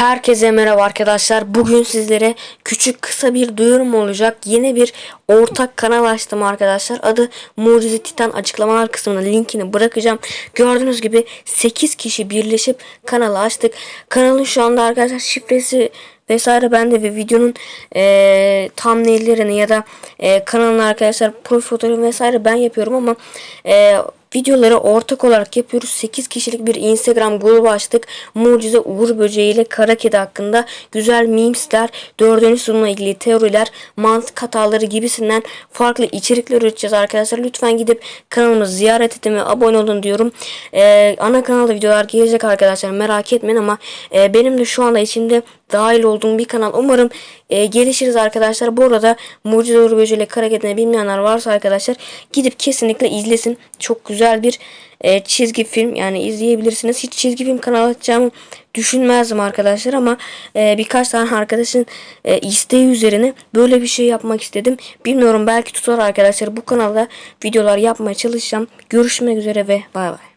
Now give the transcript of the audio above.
Herkese merhaba arkadaşlar. Bugün sizlere küçük kısa bir duyurum olacak. Yeni bir ortak kanal açtım arkadaşlar. Adı Mucize Titan açıklamalar kısmına linkini bırakacağım. Gördüğünüz gibi 8 kişi birleşip kanalı açtık. Kanalın şu anda arkadaşlar şifresi vesaire bende ve videonun e, thumbnail'lerini ya da e, kanalın arkadaşlar profil fotoğrafı vesaire ben yapıyorum ama e, Videoları ortak olarak yapıyoruz. 8 kişilik bir Instagram grubu açtık. Mucize Uğur Böceği ile Kara Kedi hakkında güzel memesler, dördüncü sunumla ilgili teoriler, mantık hataları gibisinden farklı içerikler üreteceğiz arkadaşlar. Lütfen gidip kanalımızı ziyaret edin ve abone olun diyorum. Ee, ana kanalda videolar gelecek arkadaşlar merak etmeyin ama e, benim de şu anda içinde dahil olduğum bir kanal. Umarım e, gelişiriz arkadaşlar. Bu arada Mucize Uğur Böceği ile Kara Kedi'ni bilmeyenler varsa arkadaşlar gidip kesinlikle izlesin. Çok güzel bir e, çizgi film yani izleyebilirsiniz. Hiç çizgi film kanalı açacağımı düşünmezdim arkadaşlar ama e, birkaç tane arkadaşın e, isteği üzerine böyle bir şey yapmak istedim. Bilmiyorum belki tutar arkadaşlar. Bu kanalda videolar yapmaya çalışacağım. Görüşmek üzere ve bay bay.